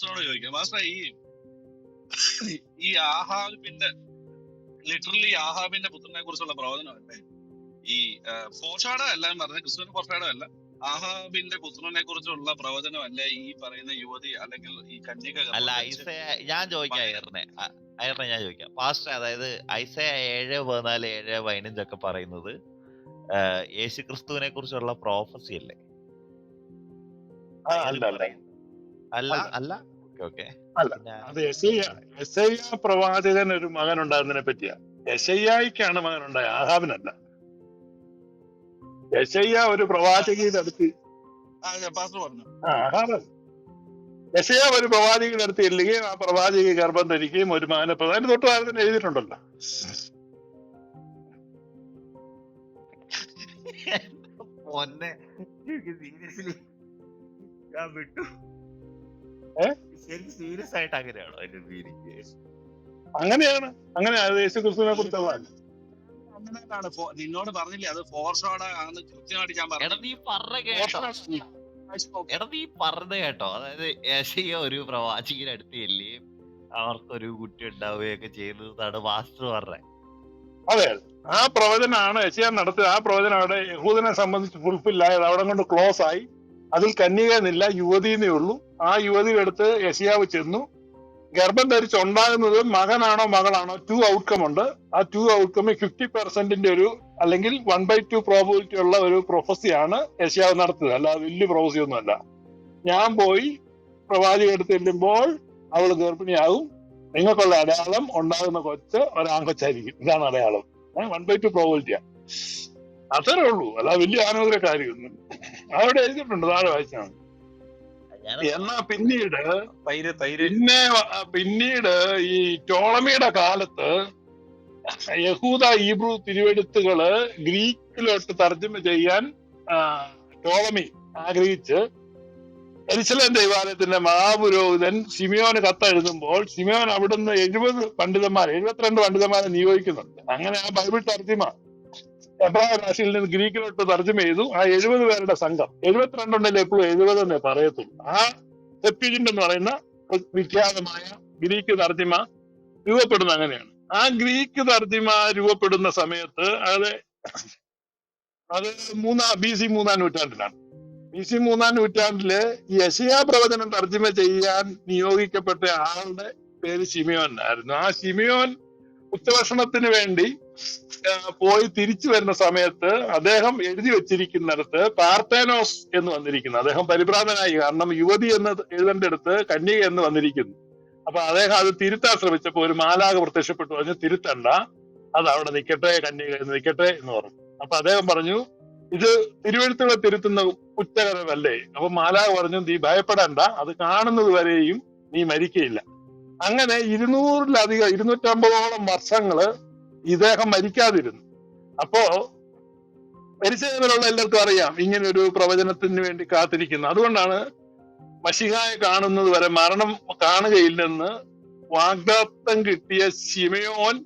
മാസ്റ്ററോട് ചോദിക്കാം. മാസ്റ്റർ ഈ ഈ ആഹാബിന്റെ ലിറ്ററലി ആഹാബിന്റെ പുത്രനെ കുറിച്ചുള്ള പ്രവചനമല്ലേ ഈ ഫോഷാട അല്ല ഞാൻ പറഞ്ഞത് ക്രിസ്തുവിന് ഫോഷാട അല്ല ആഹാബിന്റെ പുത്രനെ കുറിച്ചുള്ള പ്രവചനമല്ലേ ഈ പറയുന്ന യുവതി അല്ലെങ്കിൽ ഈ കന്യക അല്ല ഞാൻ ചോദിക്കാം അയറിനെ അയറിനെ ഞാൻ ചോദിക്കാം. പാസ്റ്റർ അതായത് ഐസയ ഏഴ് പതിനാല് ഏഴ് പതിനഞ്ചൊക്കെ പറയുന്നത് യേശു ക്രിസ്തുവിനെ കുറിച്ചുള്ള പ്രോഫസി അല്ലേ? അല്ല? അല്ല. അത് യശയ്യ പ്രവാചകൻ ഒരു മകൻ ഉണ്ടാകുന്നതിനെ പറ്റിയാ യശയ്യായിക്കാണ് മകൻ ഉണ്ടായ ആഹാബിനല്ല. യശയ്യ ഒരു പ്രവാചകിയുടെ അടുത്ത് പാസ്റ്റർ പറഞ്ഞു. ആ, ആഹാബൻ യശയ്യ ഒരു പ്രവാചകിയുടെ അടുത്ത് ചെല്ലുകയും ആ പ്രവാചകി ഗർഭം ധരിക്കുകയും ഒരു മകനെ പ്രധാന തൊട്ട് താഴെ എഴുതിയിട്ടുണ്ടല്ലോ. പൊന്നെ സീരിയസ്ലി ഞാൻ വിട്ടു? ശരിക്കും സീരിയസ് ആയിട്ട് അങ്ങനെയാണോ അതിന്റെ മീനിങ് അങ്ങനെയാണ്. അങ്ങനെ യേശു ക്രിസ്തുവിനെ കുറിച്ചുള്ള അങ്ങനെയാണ് ഫോ- നിന്നോട് പറഞ്ഞില്ലേ അത് ഫോർഷോടാണ് ആണെന്ന് കൃത്യമായിട്ട് ഞാൻ എടാ പറഞ്ഞു. നീ പറഞ്ഞ കേട്ടോ. എടാ നീ പറഞ്ഞ കേട്ടോ. അതായത് ഏഷ്യ ഒരു പ്രവാചകന്റെ അടുത്ത് ചെല്ലുകയും അവർക്കൊരു കുട്ടി ഉണ്ടാവുകയൊക്കെ ചെയ്യുന്നതാണ് മാസ്റ്റർ പറഞ്ഞത്. അതെ ആ പ്രവചനാണ് യശയാൻ നടത്തിയത്. ആ പ്രവചനം അവിടെ യഹൂദനെ സംബന്ധിച്ച് ഫുൾഫിൽ ആയത് അവിടെ കൊണ്ട് ക്ലോസ് ആയി. അതിൽ കന്യകയെന്നില്ല യുവതിന്നേ ഉള്ളൂ. ആ യുവതിയുടെ എടുത്ത് യശയാവ് ചെന്നു. ഗർഭം ധരിച്ചുണ്ടാകുന്നത് മകനാണോ മകളാണോ ടു ഔട്ട്കം ഉണ്ട്. ആ ടു ഔട്ട്കം ഫിഫ്റ്റി പെർസെന്റിന്റെ ഒരു അല്ലെങ്കിൽ വൺ ബൈ ടു പ്രോബിലിറ്റി ഉള്ള ഒരു പ്രൊഫസിയാണ് യശിയാവ് നടത്തുന്നത് അല്ലാതെ വലിയ പ്രൊഫസി ഒന്നുമല്ല. ഞാൻ പോയി പ്രവാചക എടുത്ത് ചെല്ലുമ്പോൾ അവൾ ഗർഭിണിയാകും. നിങ്ങൾക്കുള്ള അടയാളം ഉണ്ടാകുന്ന കൊച്ച് ഒരാങ്കൊച്ചായിരിക്കും ഇതാണ് അടയാളം. വൺ ബൈ ടു പ്രോബിലിറ്റിയാ അത്രേ ഉള്ളൂ. അല്ല വലിയ ആനോദര കാര്യമൊന്നും അവിടെ എഴുതിയിട്ടുണ്ട് താഴെ വായിച്ചാണ്. എന്നാ പിന്നീട്? തൈര് തൈര്. പിന്നെ പിന്നീട് ഈ ടോളമിയുടെ കാലത്ത് യഹൂദ ഈബ്രു തിരുവെടുത്തുകൾ ഗ്രീക്കിലോട്ട് തർജമ ചെയ്യാൻ ടോളമി ആഗ്രഹിച്ച് എരിശലം ദൈവാലയത്തിന്റെ മഹാപുരോഹിതൻ സിമിയോന് കത്തെഴുതുമ്പോൾ സിമിയോൻ അവിടുന്ന് എഴുപത് പണ്ഡിതന്മാർ എഴുപത്തിരണ്ട് പണ്ഡിതന്മാരെ നിയോഗിക്കുന്നുണ്ട്. അങ്ങനെ ആ ബൈബിൾ തർജിമ എബ്രായ ഭാഷയിൽ നിന്ന് ഗ്രീക്കിലോട്ട് തർജമ ചെയ്തു. ആ എഴുപത് പേരുടെ സംഘം. എഴുപത്തിരണ്ടുണ്ടെങ്കിൽ എപ്പോഴും എഴുപത് എന്നേ പറയത്തുള്ളൂ. ആ സെപ്റ്റിജിന്റ് എന്ന് പറയുന്ന വിഖ്യാതമായ ഗ്രീക്ക് തർജിമ രൂപപ്പെടുന്ന അങ്ങനെയാണ്. ആ ഗ്രീക്ക് തർജിമ രൂപപ്പെടുന്ന സമയത്ത് അത് അത് മൂന്നാം ബി സി മൂന്നാം നൂറ്റാണ്ടിലാണ്. ബി സി മൂന്നാം നൂറ്റാണ്ടിൽ യശയാ പ്രവചനം തർജിമ ചെയ്യാൻ നിയോഗിക്കപ്പെട്ട ആളുടെ പേര് ശിമിയോൻ ആയിരുന്നു. ആ ശിമിയോൻ ഉച്ചഭക്ഷണത്തിന് വേണ്ടി പോയി തിരിച്ചു വരുന്ന സമയത്ത് അദ്ദേഹം എഴുതി വെച്ചിരിക്കുന്നിടത്ത് പാർത്തേനോസ് എന്ന് വന്നിരിക്കുന്നു. അദ്ദേഹം പരിഭ്രാന്തനായി. കാരണം യുവതി എന്ന് എഴുതേണ്ടടുത്ത് കന്യക എന്ന് വന്നിരിക്കുന്നു. അപ്പൊ അദ്ദേഹം അത് തിരുത്താൻ ശ്രമിച്ചപ്പോ ഒരു മാലാക പ്രത്യക്ഷപ്പെട്ടു. പറഞ്ഞു തിരുത്തണ്ട. അത് അവിടെ നിൽക്കട്ടെ കന്യക എന്ന് നിൽക്കട്ടെ എന്ന് പറഞ്ഞു. അപ്പൊ അദ്ദേഹം പറഞ്ഞു ഇത് തിരുവഴുത്തുകളെ തിരുത്തുന്ന കുറ്റകരമല്ലേ? അപ്പൊ മാലാക പറഞ്ഞു നീ ഭയപ്പെടണ്ട. അത് കാണുന്നത് വരെയും നീ മരിക്കയില്ല. അങ്ങനെ ഇരുന്നൂറിലധികം ഇരുന്നൂറ്റമ്പതോളം വർഷങ്ങൾ ഇദ്ദേഹം മരിക്കാതിരുന്നു. അപ്പോ പരിചയമുള്ള എല്ലാവർക്കും അറിയാം ഇങ്ങനെ ഒരു പ്രവചനത്തിന് വേണ്ടി കാത്തിരിക്കുന്നു. അതുകൊണ്ടാണ് മഷിഹായെ കാണുന്നത് വരെ മരണം കാണുകയില്ലെന്ന് വാഗ്ദാത്തം കിട്ടിയ ശിമയോൻ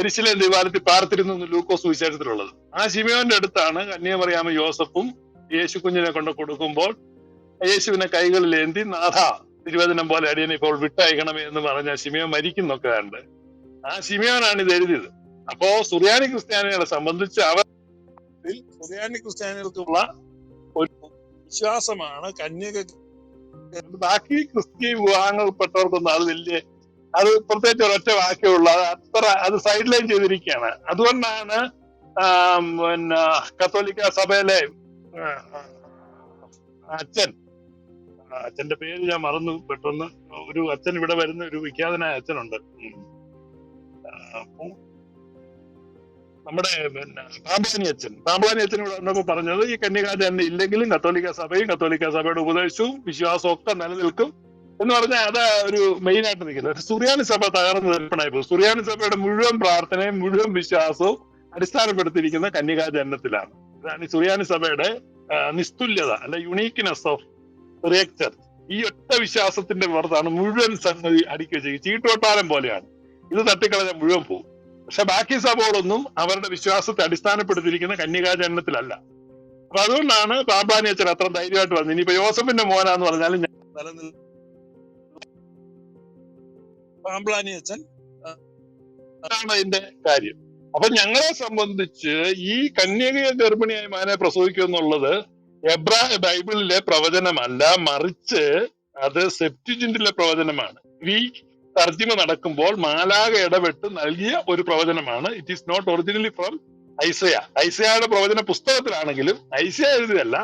എരിശിലെ ദിവാലത്തിൽ പാർത്തിരുന്നു ലൂക്കോസ് വിശേഷത്തിലുള്ളത് ആ ശിമയോന്റെ അടുത്താണ് കന്യാമറിയാമ യോസഫും യേശു കുഞ്ഞിനെ കൊണ്ട് കൊടുക്കുമ്പോൾ യേശുവിനെ കൈകളിലേന്തി നാഥ തിരുവചനം പോലെ അടിയനെ ഇപ്പോൾ വിട്ടയക്കണമേ എന്ന് പറഞ്ഞ ശിമയോൻ മരിക്കുന്നൊക്കെ ഉണ്ട് ആ സിമിയോനാണ് ഇത് എഴുതിയത്. അപ്പോ സുറിയാനി ക്രിസ്ത്യാനികളെ സംബന്ധിച്ച് അവർ സുറിയാനി ക്രിസ്ത്യാനികൾക്കുള്ള ഒരു വിശ്വാസമാണ് കന്യക ബാക്കി ക്രിസ്ത്യൻ വിവാഹങ്ങൾപ്പെട്ടവർക്കൊന്നും അത് വലിയ അത് പ്രത്യേകിച്ച് ഒരൊറ്റ വാക്യമുള്ള അത് അത്ര അത് സൈഡ് ലൈൻ ചെയ്തിരിക്കുകയാണ്. അതുകൊണ്ടാണ് പിന്നെ കത്തോലിക്ക സഭയിലെ അച്ഛൻ അച്ഛന്റെ പേര് ഞാൻ മറന്നു പെട്ടെന്ന് ഒരു അച്ഛൻ ഇവിടെ വരുന്ന ഒരു വിഖ്യാതനായ അച്ഛനുണ്ട്. നമ്മുടെ പിന്നെ പാമ്പാനി അച്ഛൻ. പാമ്പാനി അച്ഛൻ ഇവിടെ വന്നപ്പോ പറഞ്ഞത് ഈ കന്യകാചാരൻ ഇല്ലെങ്കിലും കത്തോലിക്ക സഭയും കത്തോലിക്ക സഭയുടെ ഉപദേശവും വിശ്വാസവും ഒക്കെ നിലനിൽക്കും എന്ന് പറഞ്ഞാൽ അത് ഒരു മെയിൻ ആയിട്ട് നിൽക്കുന്നത്. സുറിയാനി സഭ തകർന്ന് നിൽപ്പണായി പോകും സുറിയാനി സഭയുടെ മുഴുവൻ പ്രാർത്ഥനയും മുഴുവൻ വിശ്വാസവും അടിസ്ഥാനപ്പെടുത്തിയിരിക്കുന്ന കന്യകാചരണത്തിലാണ് ഇതാണ് ഈ സുറിയാനി സഭയുടെ നിസ്തുല്യത അല്ലെ യുണീക്ക്നെസ് ഓഫ് റിയക്ചർ ഈ ഒറ്റ വിശ്വാസത്തിന്റെ പുറത്താണ് മുഴുവൻ സംഗതി അടിക്കുക ചെയ്യുക. ചീട്ടുവട്ടാരം പോലെയാണ്. ഇത് തട്ടിക്കളഞ്ഞ മുഴുവൻ പോകും പക്ഷെ ബാക്കി സഭകളൊന്നും അവരുടെ വിശ്വാസത്തെ അടിസ്ഥാനപ്പെടുത്തിയിരിക്കുന്ന കന്യകാചരണത്തിലല്ല. അപ്പൊ അതുകൊണ്ടാണ് പാമ്പാനി അച്ഛൻ അത്ര ധൈര്യമായിട്ട് വന്നത്. ഇനിയിപ്പോ യോസഫിന്റെ മോനാന്ന് പറഞ്ഞാലും ഞാൻ നിലനിൽ പാമ്പ്ലാനി അച്ഛൻ അതാണ് അതിന്റെ കാര്യം. അപ്പൊ ഞങ്ങളെ സംബന്ധിച്ച് ഈ കന്യക ഗർഭിണിയായി മാനെ പ്രസവിക്കും എന്നുള്ളത് എബ്രാ ബൈബിളിലെ പ്രവചനമല്ല. മറിച്ച് അത് സെപ്റ്റിജിന്റിലെ പ്രവചനമാണ്. ഈ തർജിമ നടക്കുമ്പോൾ മാലാക ഇടപെട്ട് നൽകിയ ഒരു പ്രവചനമാണ്. It is not originally from Isaiah. ഐസയയുടെ പ്രവചന പുസ്തകത്തിലാണെങ്കിലും ഐസയ എഴുതിയല്ല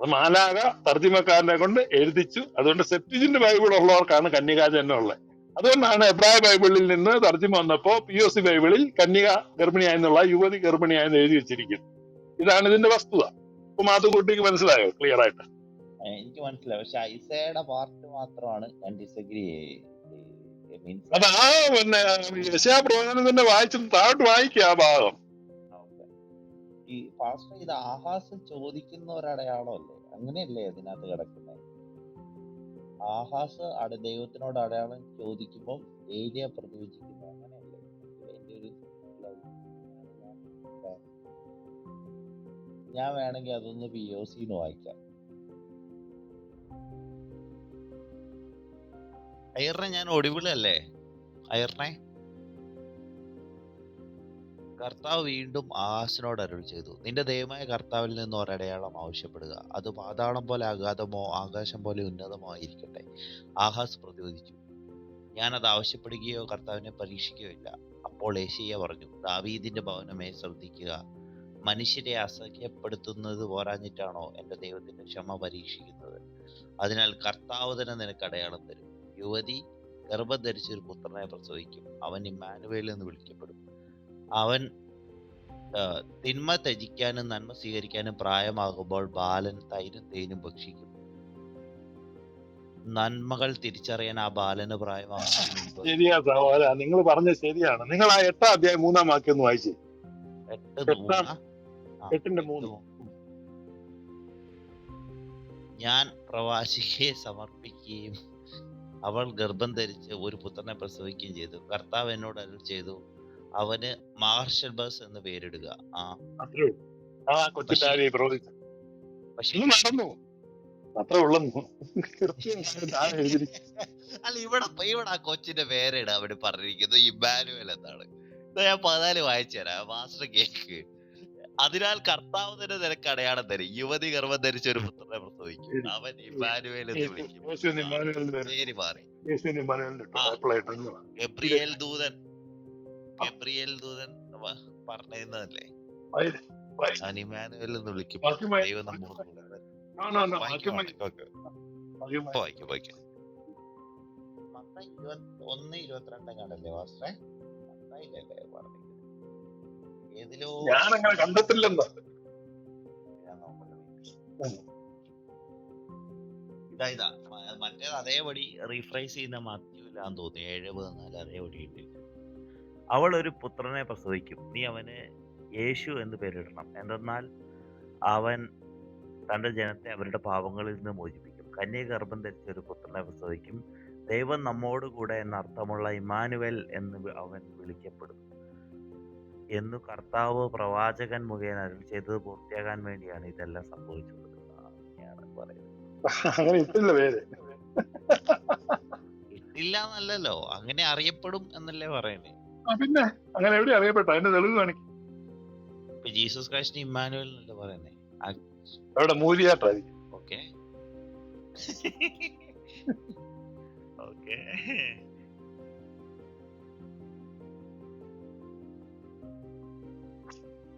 അത് മാലാക തർജിമക്കാരനെ കൊണ്ട് എഴുതിച്ചു. അതുകൊണ്ട് സെപ്റ്റിജിന്റെ ബൈബിൾ ഉള്ളവർക്കാണ് കന്യകാജന്യം ഉള്ളത്. അതുകൊണ്ടാണ് എബ്രായ ബൈബിളിൽ നിന്ന് തർജിമ വന്നപ്പോ പി ഒ സി ബൈബിളിൽ കന്യക ഗർഭിണിയായെന്നുള്ള യുവതി ഗർഭിണിയായെന്ന് എഴുതി വെച്ചിരിക്കുന്നു. ഇതാണ് ഇതിന്റെ വസ്തുത. അപ്പൊ മാത്തുക്കുട്ടിക്ക് മനസ്സിലായോ? ക്ലിയർ ആയിട്ട്? എനിക്ക് മനസ്സിലായി. പക്ഷെ ഐസയുടെ പാർട്ട് മാത്രമാണ് ഞാൻ ഡിസഗ്രി മീൻസ് അത് ആ പിന്നെ ഭാഗം. ഈ ചോദിക്കുന്ന ഒരടയാളമല്ലേ അങ്ങനെയല്ലേ അതിനകത്ത് കിടക്കുന്നത് ആഹാസ് അട ദൈവത്തിനോട് അടയാളം ചോദിക്കുമ്പോൾ ഏരിയ പ്രതിവചിക്കുന്നു. അങ്ങനെയല്ലേ? ഞാൻ വേണമെങ്കിൽ അതൊന്ന് പി ഒ സിന്ന് വായിക്കാം. അയറിനെ ഞാൻ ഒടിവിളല്ലേ അയറിനെ കർത്താവ് വീണ്ടും ആസിനോട് അരുൾ ചെയ്തു. നിന്റെ ദൈവമായ കർത്താവിൽ നിന്ന് ഒരടയാളം ആവശ്യപ്പെടുക. അത് പാതാളം പോലെ അഗാധമോ ആകാശം പോലെ ഉന്നതമോ ആയിരിക്കട്ടെ. ആഹാസ് പ്രതിവദിച്ചു. അത് ആവശ്യപ്പെടുകയോ കർത്താവിനെ പരീക്ഷിക്കുകയോ ഇല്ല. അപ്പോൾ ഏശയ്യ പറഞ്ഞു ദാവീദിന്റെ ഭവനമേ ശ്രദ്ധിക്കുക. മനുഷ്യരെ അസഹ്യപ്പെടുത്തുന്നത് പോരാഞ്ഞിട്ടാണോ എന്റെ ദൈവത്തിന്റെ ക്ഷമ പരീക്ഷിക്കുന്നത്? അതിനാൽ കർത്താവ് തന്നെ നിനക്ക് അടയാളം തരും. യുവതി ഗർഭം ധരിച്ച ഒരു പുത്രനെ പ്രസവിക്കും. അവൻ ഇമ്മാനുവേൽ എന്ന് വിളിക്കപ്പെടും. അവൻ തിന്മ ത്യജിക്കാനും നന്മ സ്വീകരിക്കാനും പ്രായമാകുമ്പോൾ ബാലൻ തൈരും തേനും ഭക്ഷിക്കും. നന്മകൾ തിരിച്ചറിയാൻ ആ ബാലന് പ്രായമാകും മുമ്പ് ശരിയാ സഹോദര നിങ്ങൾ പറഞ്ഞ ശരിയാണ്. നിങ്ങൾ ആ എട്ടാം അധ്യായം മൂന്നാം വാക്യം ഒന്ന് വായിച്ചേ. എട്ടിന്റെ മൂന്ന്. ഞാൻ പ്രവാസിയെ സമർപ്പിക്കുകയും അവൾ ഗർഭം ധരിച്ച് ഒരു പുത്രനെ പ്രസവിക്കുകയും ചെയ്തു. കർത്താവ് എന്നോട് അരുൾ ചെയ്തു അവന് മാർഷൽബസ് എന്ന് പേരിടുക. ആ. അല്ല ഇവിടെ ഇവിടെ ആ കൊച്ചിന്റെ പേരിട അവിടെ പറഞ്ഞിരിക്കുന്നത് ഇബാനുവൽ എന്നാണ്. ഞാൻ പതിനാല് വായിച്ചു തരാം. Master cake. അതിനാൽ കർത്താവ് തന്നെ നിനക്ക് അടയാളം തരും യുവതി ഗർഭം ധരിച്ച ഒരു പുത്രനെ പ്രസവിക്കും. അവൻ ഇമ്മാനുവേൽ എന്ന് വിളിക്കും. പേര്. മാറി. ഗബ്രിയേൽ ദൂതൻ. ഗബ്രിയേൽ ദൂതൻ വ- പറഞ്ഞിരുന്നതല്ലേ? വായി- ഇമ്മാനുവേൽ എന്ന് വിളിക്കും. ദൈവം നമ്മോട് ഒന്ന് ഇരുപത്തിരണ്ടും കണ്ടല്ലേ മാസ്റ്ററെ മത്തായിലല്ലേ പറഞ്ഞത് ഏതിലോ ഞാൻ. ഇതാ ഇതാ. മറ്റേത് അതേപടി റീഫ്രൈസ് ചെയ്യുന്ന മാത്യുവിലാന്ന് തോന്നി ഏഴ് പതിനാല് അതേപടി ഉണ്ട് അവൾ ഒരു പുത്രനെ പ്രസവിക്കും. നീ അവന് യേശു എന്ന് പേരിടണം. എന്തെന്നാൽ അവൻ തന്റെ ജനത്തെ അവരുടെ പാപങ്ങളിൽ നിന്ന് മോചിപ്പിക്കും. കന്യക ഗർഭം ധരിച്ച ഒരു പുത്രനെ പ്രസവിക്കും. ദൈവം നമ്മോട് കൂടെ എന്ന അർത്ഥമുള്ള ഇമാനുവൽ എന്ന് അവൻ വിളിക്കപ്പെടും എന്നു കർത്താവ് പ്രവാചകൻ മുഖേന ചെയ്തത് പൂർത്തിയാകാൻ വേണ്ടിയാണ് ഇതെല്ലാം സംഭവിച്ചത് എന്നാണ് പറയുന്നത്. ഇട്ടില്ല എന്നല്ലല്ലോ അങ്ങനെ അറിയപ്പെടും എന്നല്ലേ പറയുന്നത് പിന്നെ അങ്ങനെ എവിടെ അറിയപ്പെട്ട? അതിന്റെ തെളിവ് കാണിക്കും. ഇപ്പൊ ജീസസ് ക്രൈസ്റ്റ് ഇമ്മാനുവൽ എന്നല്ലേ പറയുന്നേ? അവിടെ മൂലിയായിട്ടായിരിക്കും ഓക്കെ. ഓക്കെ.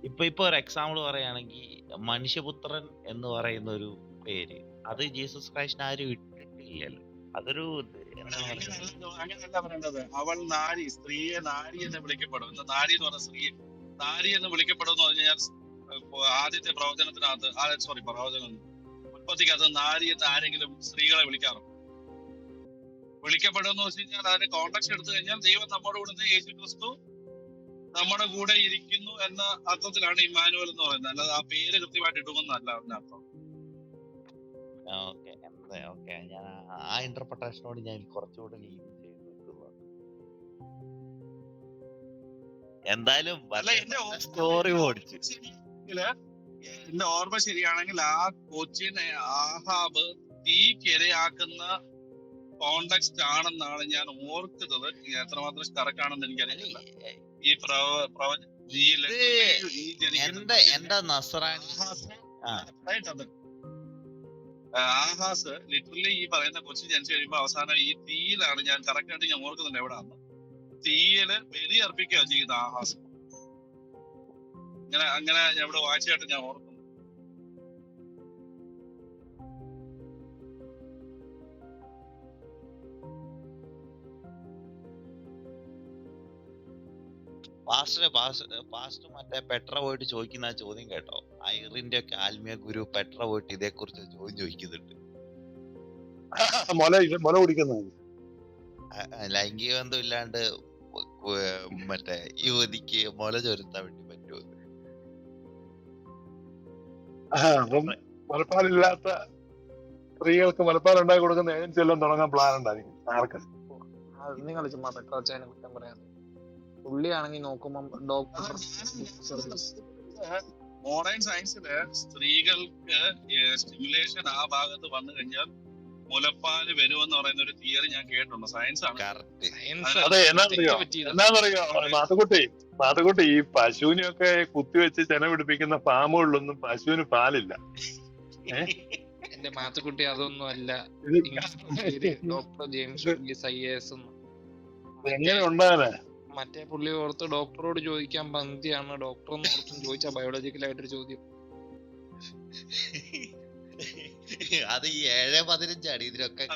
ഇപ്പൊ ഇപ്പൊ ഒരു എക്സാമ്പിൾ പറയുകയാണെങ്കിൽ മനുഷ്യപുത്രൻ എന്ന് പറയുന്ന ഒരു പേര്. അത് ജീസസ് ക്രൈസ്റ്റിന് ആരും ഇട്ടിട്ടില്ലല്ലോ. അതൊരു അങ്ങനെയല്ല പറയേണ്ടത്. അവൾ നാരി സ്ത്രീയെ നാരി എന്ന് വിളിക്കപ്പെടും നാരി എന്ന് പറഞ്ഞ സ്ത്രീ. നാരി എന്ന് വിളിക്കപ്പെടും എന്ന് പറഞ്ഞു കഴിഞ്ഞാൽ ഇപ്പൊ ആദ്യത്തെ പ്രവചനത്തിനകത്ത് സോറി പ്രവചനം. ഉൽപ്പത്തിക്കകത്ത് നാരി എന്ന് ആരെങ്കിലും സ്ത്രീകളെ വിളിക്കാറുണ്ട് വിളിക്കപ്പെടുമെന്ന് വെച്ച് കഴിഞ്ഞാൽ അതിന്റെ കോണ്ടക്സ് എടുത്തു കഴിഞ്ഞാൽ ദൈവം നമ്മുടെ കൂടുന്ന യേശു ക്രിസ്തു നമ്മുടെ കൂടെ ഇരിക്കുന്നു എന്ന അർത്ഥത്തിലാണ് ഇമ്മാനുവൽ എന്ന് പറയുന്നത്. അല്ലാതെ ആ പേര് കൃത്യമായിട്ട് ഇടുമെന്നല്ല അതിന്റെ അർത്ഥം. Okay okay. ഞാൻ ആ- ഇന്റർപ്രിട്ടേഷനോട് ഞാൻ കുറച്ചുകൂടെ ലീവ് എന്തായാലും അല്ല എന്റെ ഓർമ്മ സ്റ്റോറി ഓടിച്ചു. എന്റെ ഓർമ്മ ശരിയാണെങ്കിൽ ആ കൊച്ചിനെ ആഹാബ് തീക്കിരയാക്കുന്ന കോണ്ടക്സ്റ്റ് ആണെന്നാണ് ഞാൻ ഓർക്കുന്നത്. എത്രമാത്രം കറക്റ്റ് ആണെന്ന് അല്ല, എനിക്കറിയില്ല എന്റെ എന്റെ ആഹാസ് ലിറ്ററലി ഈ പറയുന്ന കൊച്ചു ജനിച്ചു കഴിയുമ്പോ അവസാനം ഈ തീയിലാണ് ഞാൻ കറക്റ്റ് ആയിട്ട് ഞാൻ ഓർക്കുന്നുണ്ട് എവിടാന്ന് തീയിൽ ബലി അർപ്പിക്കുകയാണ് ചെയ്യുന്നത് ആഹാസ്. അങ്ങനെ അങ്ങനെ എവിടെ വായിച്ചായിട്ട് ഞാൻ ഓർക്കുന്നു പാസ്റ്റർ പാസ്റ്റർ മറ്റേ പെട്ര പോയിട്ട് ചോദിക്കുന്ന ആ ചോദ്യം കേട്ടോ. ഐറിന്റെ ഒക്കെ ആത്മീയ ഗുരു പെട്ര പോയിട്ട് ഇതേക്കുറിച്ച് ചോദ്യം ചോദിക്കുന്നുണ്ട്. ലൈംഗിക ബന്ധം ഇല്ലാണ്ട് മറ്റേ യുവതിക്ക് മുല ചൊരുത്താൻ വേണ്ടി പറ്റുമോ? മലപ്പാലില്ലാത്ത സ്ത്രീകൾക്ക് മുലപ്പാൽ ഉണ്ടാക്കി കൊടുക്കുന്ന ഏജൻസി എല്ലാം തുടങ്ങാൻ പ്ലാൻ ഉണ്ടായിരിക്കും ആർക്കും? നിങ്ങൾ ചുമ്മാ പെട്രോച്ചാനെ കുറ്റം പറയാതെ. പുള്ളിയാണെങ്കിൽ നോക്കുമ്പം ഡോക്ടർ മോഡേൺ സയൻസിൽ സ്ത്രീകൾക്ക് സ്റ്റിമുലേഷൻ ആ ഭാഗത്ത് വന്നു കഴിഞ്ഞാൽ മുലപ്പാൽ വരുമെന്ന് പറയുന്ന ഒരു തിയറി ഞാൻ കേട്ടിട്ടുണ്ട്. സയൻസ് ആണ് സയൻസ് അതെ എന്നാന്നറിയോ? എന്നാന്നറിയോ? മാത്തുക്കുട്ടി മാത്തുക്കുട്ടി ഈ പശുവിനെയൊക്കെ കുത്തിവെച്ച് ചെന പിടിപ്പിക്കുന്ന ഫാമുകളിലൊന്നും പശുവിന് പാലില്ല. എന്റെ മാത്തുക്കുട്ടി അതൊന്നും അല്ല. ഡോക്ടർ ജെയിംസ് ഐ എസ് എങ്ങനെ ഉണ്ടാകാനാ മറ്റേ പുള്ളി ഓർത്ത് ഡോക്ടറോട് ചോദിക്കാൻ പന്തിയാണ്. ഡോക്ടർ എന്ന് ഓർത്തും ചോദിച്ച ബയോളജിക്കൽ ആയിട്ടൊരു ചോദ്യം. അത് ഈ ഏഴ് പതിനഞ്ചാണ് ഇതിനൊക്കെ